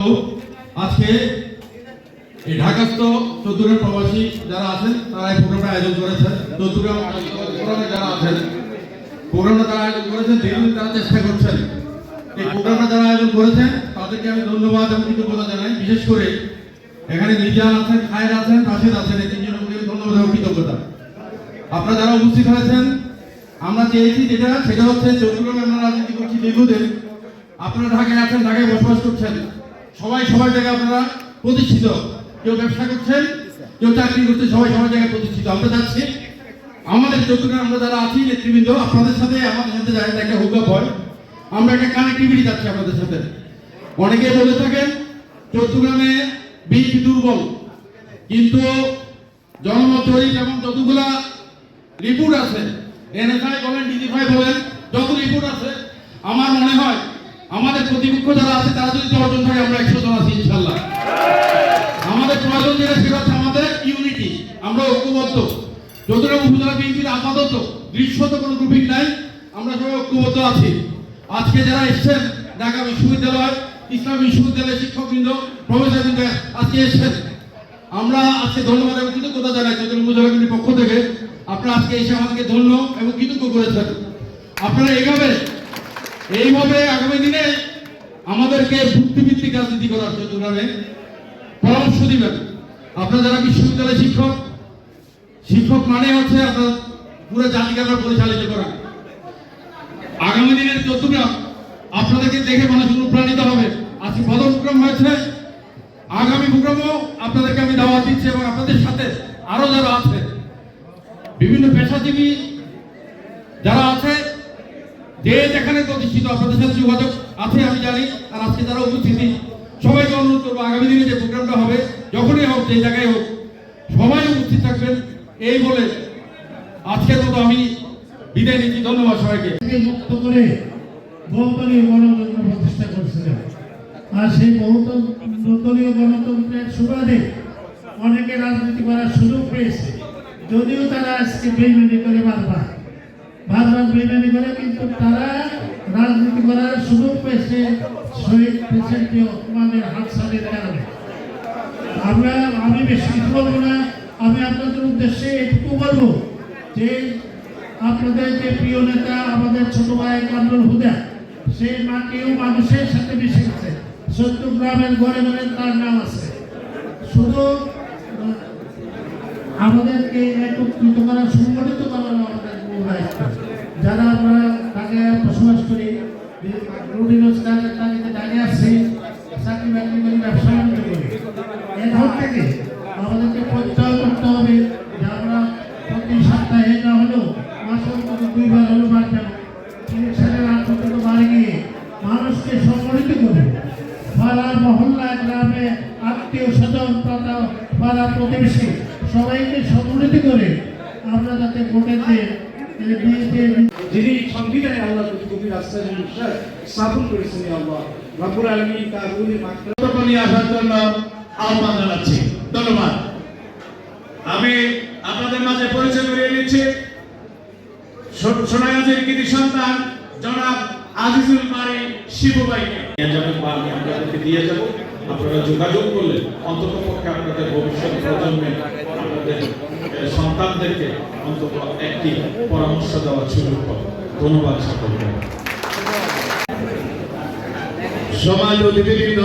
আজকে এই ঢাকাস্থ চৌদ্দগ্রাম প্রবাসী যারা আছেন, তারা এই প্রোগ্রামটা আয়োজন করেছেন। চৌদ্দগ্রাম যারা আছেন প্রোগ্রামটা তারা আয়োজন করেছেন দীর্ঘদিন তারা চেষ্টা করছেন। এই প্রোগ্রামটা যারা আয়োজন করেছেন, তাদেরকে আমি ধন্যবাদ এবং কৃতজ্ঞতা জানাই। বিশেষ করে এখানে মিজান আছেন খায়ের আছেন রাশেদ আছেন এই তিনজনকে ধন্যবাদ এবং কৃতজ্ঞতা। আপনারা যারা উপস্থিত হয়েছেন, আমরা চেয়েছি যেটা, সেটা হচ্ছে চৌদ্দগ্রামে আমরা রাজনীতি করছি দীর্ঘদিন। আপনারা ঢাকায় আছেন, ঢাকায় বসবাস করছেন। সবাই সবার জায়গায় আপনারা প্রতিষ্ঠিত। কেউ ব্যবসা করছেন, কেউ চাকরি করছে সবাই সবার জায়গায় প্রতিষ্ঠিত। আমরা যাচ্ছি। আমাদের চৌদ্দগ্রাম আমরা যারা আছি, নেতৃবৃন্দ, আপনাদের সাথে, আমাদের সাথে যায় একটা হুকা হয় আমরা একটা কানেক্টিভিটি যাচ্ছি আপনাদের সাথে। অনেকে বলে থাকেন চৌদ্দগ্রামে বিএনপি দুর্বল। কিন্তু জনমত জরিপ এবং যতগুলা রিপোর্ট আছে, এনএসআই বলেন, ডিজিফাই বলেন, যত রিপোর্ট আছে, আমার মনে হয় আমাদের প্রতিপক্ষ যারা আছে, তারা যদি দশজন থাকে, আমরা একশো জন আছি ইনশাল্লাহ আমাদের প্রয়োজন যেটা সেটা হচ্ছে আমাদের ইউনিটি। আমরা ঐক্যবদ্ধ। চৌধুরাম উপজেলা বিএনপির, আপাতত দৃশ্যত কোনো গ্রুপিং নাই। আমরা সবাই ঐক্যবদ্ধ আছি। আজকে যারা এসছেন, ঢাকা বিশ্ববিদ্যালয়, ইসলাম বিশ্ববিদ্যালয়ের শিক্ষকবৃন্দ, প্রফেসরবৃন্দ, আজকে এসছেন। আমরা আজকে ধন্যবাদ এবং কৃতজ্ঞতা জানাই চৌধুরী বিএনপির পক্ষ থেকে। আপনারা আজকে এসে আমাদেরকে ধন্য এবং কৃতজ্ঞ করেছেন। আপনারা এইভাবে এইভাবে আগামী দিনে আমাদেরকে বুদ্ধিভিত্তিক রাজনীতি করার চৌধুরামে পরামর্শ দিবেন। আপনারা যারা বিশ্ববিদ্যালয়ের শিক্ষক শিক্ষক মানে হচ্ছে আপনার পুরো জাতিকে আপনারা পরিচালিত করা। আগামী দিনের চৌদ্দগ্রাম আপনাদেরকে দেখে মানুষ অনুপ্রাণিত হবে, আজকে প্রোগ্রাম হয়েছে। আগামী প্রোগ্রামও আপনাদেরকে আমি দাওয়াত দিচ্ছি এবং আপনাদের সাথে আরও যারা আছে, বিভিন্ন পেশাজীবী যারা আছে যেখানে প্রতিষ্ঠিত আপনাদের সাথে যোগাযোগ আছে, আমি জানি, আর আজকে যারা উপস্থিতি। সবাইকে অনুরোধ করব, আগামী দিনে যে প্রোগ্রামটা হবে, যখনই হোক, যে জায়গায় হোক, সবাই উপস্থিত থাকবেন। এই বলে আজকের মতো আমি বিদায় নিচ্ছি। ধন্যবাদ সবাইকে। মুক্ত করে গণতন্ত্র প্রতিষ্ঠা করেছিলেন। আর সেই গণতন্ত্রের সুবাদে অনেকে রাজনীতি করার সুযোগ পেয়েছে। যদিও তারা আজকে বেইমানি করে বারবার। বারবার করে, কিন্তু তারা রাজনীতি করার সুযোগ পেয়েছে শহীদ প্রেসিডেন্ট ওসমানের হাতসানের কারণে। আমরা আমি বেশি কিছু বলব না? আমি আপনাদের উদ্দেশ্যে এটুকু বলব যে আপনাদের যে প্রিয় নেতা, আমাদের ছোট ভাই কামরুল হুদা সেই মাটিও মানুষের সাথে মিশে গেছে। সত্য গ্রামের ঘরে ঘরে তার নাম আছে। শুধু আমাদেরকে একত্রিত করা, সংগঠিত করার আমাদের দায়িত্ব যারা আমরা ঢাকায় বসবাস করি রুটি রোজগারের তাগিদে ঢাকে আসছি চাকরি বাকরি করি ব্যবসা বাণিজ্য করি। এখন থেকে আমাদেরকে পরিচয় করতে হবে। যে আমরা প্রতি সপ্তাহে না হলেও মাসে অন্তত দুইবার হলেও বার যাব আগ পর্যন্ত বাড়ি গিয়ে মানুষকে সংগঠিত করে পাড়া মহল্লা গ্রামে আত্মীয় স্বজন পাড়া পাড়া প্রতিবেশী সবাইকে সংগঠিত করে আমরা যাতে ভোটের দিয়ে যিনি সংবিধানে আল্লাহ কবির আস্তাজ বিশ্বাস স্থাপন করেছেন আল্লাহ। রব্বুল আলমী তার রুলি মাত্রা নিয়ে আসার জন্য আহ্বান জানাচ্ছি। ধন্যবাদ। আমি আপনাদের মাঝে পরিচয় করিয়ে দিচ্ছি সোনাগাজীর কৃতি সন্তান জনাব আজিজুল মারি। শিবু যাবেন বা আমি আপনাদেরকে দিয়ে যাব। আপনারা যোগাযোগ করলে অন্তত পক্ষে আপনাদের ভবিষ্যৎ প্রজন্মে আপনাদের সন্তানদেরকে অন্তত একটি পরামর্শ দেওয়ার সুযোগ পাবে। ধন্যবাদ সকলকে। সমাজ অতিথিবৃন্দ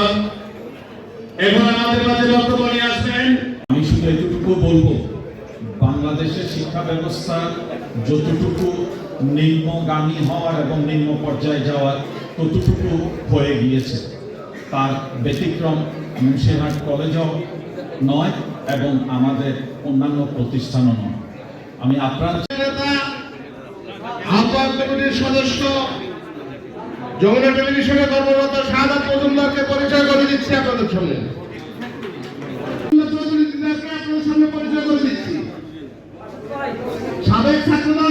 এখন আমাদের মাঝে বক্তব্য নিয়ে আসবেন। আমি শুধু এতটুকু বলব বাংলাদেশের শিক্ষা ব্যবস্থা যতটুকু নিম্নগামী হওয়ার এবং নিম্ন পর্যায়ে যাওয়ার ততটুকু হয়ে গিয়েছে, তার ব্যতিক্রম মুন্সিহাট কলেজও নয় এবং আমাদের অন্যান্য প্রতিষ্ঠানও নয়। আমি আপনার আহ্বায়ক কমিটির সদস্য, যমুনা টেলিভিশনে কর্মরত শাহাদ মজুমদারকে পরিচয় করে দিচ্ছি আপনাদের সামনে। সাবেক ছাত্রদল